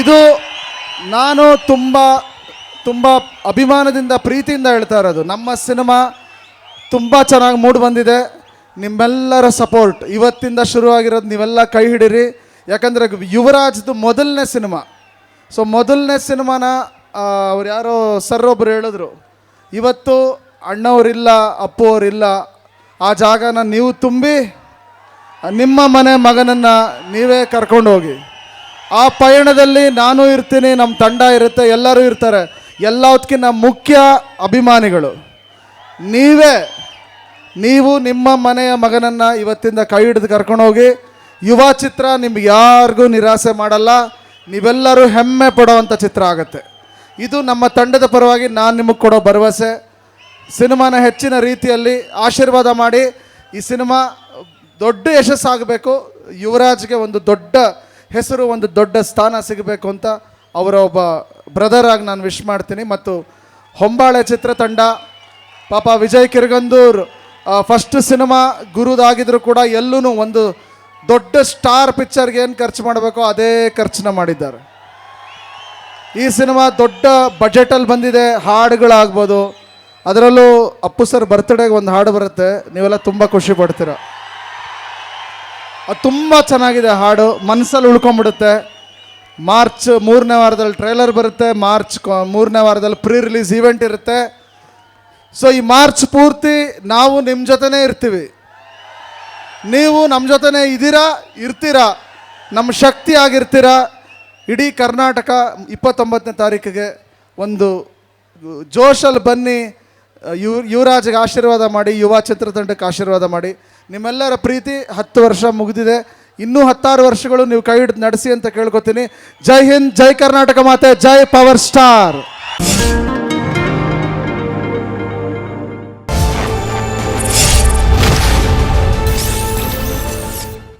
ಇದು ನಾನು ತುಂಬ ತುಂಬ ಅಭಿಮಾನದಿಂದ, ಪ್ರೀತಿಯಿಂದ ಹೇಳ್ತಾ ಇರೋದು. ನಮ್ಮ ಸಿನಿಮಾ ತುಂಬ ಚೆನ್ನಾಗಿ ಮೂಡಿ ಬಂದಿದೆ. ನಿಮ್ಮೆಲ್ಲರ ಸಪೋರ್ಟ್. ಇವತ್ತಿಂದ ಶುರುವಾಗಿರೋದು ನೀವೆಲ್ಲ ಕೈ ಹಿಡಿರಿ. ಯಾಕಂದರೆ ಯುವರಾಜ್ದು ಮೊದಲನೇ ಸಿನಿಮಾ. ಸೊ ಮೊದಲನೇ ಸಿನಿಮಾನ ಅವ್ರು ಯಾರೋ ಸರ್ ಒಬ್ಬರು ಹೇಳಿದ್ರು. ಇವತ್ತು ಅಣ್ಣವರಿಲ್ಲ ಅಪ್ಪು ಅವರಿಲ್ಲ ಆ ಜಾಗನ ನೀವು ತುಂಬಿ, ನಿಮ್ಮ ಮನೆ ಮಗನನ್ನು ನೀವೇ ಕರ್ಕೊಂಡು ಹೋಗಿ ಆ ಪಯಣದಲ್ಲಿ ನಾನು ಇರ್ತೀನಿ ನಮ್ಮ ತಂಡ ಇರುತ್ತೆ, ಎಲ್ಲರೂ ಇರ್ತಾರೆ. ಎಲ್ಲದಕ್ಕಿಂತ ಮುಖ್ಯ ಅಭಿಮಾನಿಗಳು. ನೀವೇ, ನೀವು ನಿಮ್ಮ ಮನೆಯ ಮಗನನ್ನು ಇವತ್ತಿಂದ ಕೈ ಹಿಡಿದು ಕರ್ಕೊಂಡು ಹೋಗಿ, ಯುವ ಚಿತ್ರ ನಿಮ್ಗೆ ಯಾರಿಗೂ ನಿರಾಸೆ ಮಾಡಲ್ಲ, ನೀವೆಲ್ಲರೂ ಹೆಮ್ಮೆ ಪಡೋವಂಥ ಚಿತ್ರ ಆಗುತ್ತೆ. ಇದು ನಮ್ಮ ತಂಡದ ಪರವಾಗಿ ನಾನು ನಿಮಗೆ ಕೊಡೋ ಭರವಸೆ. ಸಿನಿಮಾನ ಹೆಚ್ಚಿನ ರೀತಿಯಲ್ಲಿ ಆಶೀರ್ವಾದ ಮಾಡಿ, ಈ ಸಿನಿಮಾ ದೊಡ್ಡ ಯಶಸ್ಸಾಗಬೇಕು. ಯುವರಾಜ್ಗೆ ಒಂದು ದೊಡ್ಡ ಹೆಸರು ಒಂದು ದೊಡ್ಡ ಸ್ಥಾನ ಸಿಗಬೇಕು ಅಂತ ಅವರ ಒಬ್ಬ ಬ್ರದರ್ ಆಗಿ ನಾನು ವಿಶ್ ಮಾಡ್ತೀನಿ. ಮತ್ತು ಹೊಂಬಾಳೆ ಚಿತ್ರತಂಡ ಪಾಪ ವಿಜಯ್ ಕಿರ್ಗಂದೂರ್ ಫಸ್ಟ್ ಸಿನಿಮಾ ಗುರುದಾಗಿದ್ರು ಕೂಡ ಎಲ್ಲೂ ಒಂದು ದೊಡ್ಡ ಸ್ಟಾರ್ ಪಿಕ್ಚರ್ಗೆ ಏನು ಖರ್ಚು ಮಾಡಬೇಕೋ ಅದೇ ಖರ್ಚನ್ನ ಮಾಡಿದ್ದಾರೆ. ಈ ಸಿನಿಮಾ ದೊಡ್ಡ ಬಜೆಟಲ್ಲಿ ಬಂದಿದೆ, ಹಾಡುಗಳಾಗ್ಬೋದು. ಅದರಲ್ಲೂ ಅಪ್ಪು ಸರ್ ಬರ್ತ್ಡೇಗೆ ಒಂದು ಹಾಡು ಬರುತ್ತೆ. ನೀವೆಲ್ಲ ತುಂಬ ಖುಷಿ ಪಡ್ತೀರ. ಅದು ತುಂಬ ಚೆನ್ನಾಗಿದೆ ಹಾಡು. ಮನಸ್ಸಲ್ಲಿ ಉಳ್ಕೊಂಬಿಡುತ್ತೆ. ಮಾರ್ಚ್ ಮೂರನೇ ವಾರದಲ್ಲಿ ಟ್ರೈಲರ್ ಬರುತ್ತೆ. ಮಾರ್ಚ್ ಮೂರನೇ ವಾರದಲ್ಲಿ ಪ್ರೀ ರಿಲೀಸ್ ಈವೆಂಟ್ ಇರುತ್ತೆ. ಸೊ ಈ ಮಾರ್ಚ್ ಪೂರ್ತಿ ನಾವು ನಿಮ್ಮ ಜೊತೆನೇ ಇರ್ತೀವಿ. ನೀವು ನಮ್ಮ ಜೊತೆನೇ ಇದ್ದೀರಾ ಇರ್ತೀರಾ? ನಮ್ಮ ಶಕ್ತಿ ಆಗಿರ್ತೀರಾ? ಇಡೀ ಕರ್ನಾಟಕ ಇಪ್ಪತ್ತೊಂಬತ್ತನೇ ತಾರೀಕಿಗೆ ಒಂದು ಜೋಶಲ್ಲಿ ಬನ್ನಿ. ಯು ಯುವರಾಜ್ಗೆ ಆಶೀರ್ವಾದ ಮಾಡಿ, ಯುವ ಚಿತ್ರತಂಡಕ್ಕೆ ಆಶೀರ್ವಾದ ಮಾಡಿ. ನಿಮ್ಮೆಲ್ಲರ ಪ್ರೀತಿ ಹತ್ತು ವರ್ಷ ಮುಗಿದಿದೆ. ಇನ್ನೂ ಹತ್ತಾರು ವರ್ಷಗಳು ನೀವು ಕೈ ಹಿಡಿದು ನಡೆಸಿ ಅಂತ ಕೇಳ್ಕೊತೀನಿ. ಜೈ ಹಿಂದ್, ಜೈ ಕರ್ನಾಟಕ ಮಾತೆ, ಜೈ ಪವರ್ ಸ್ಟಾರ್.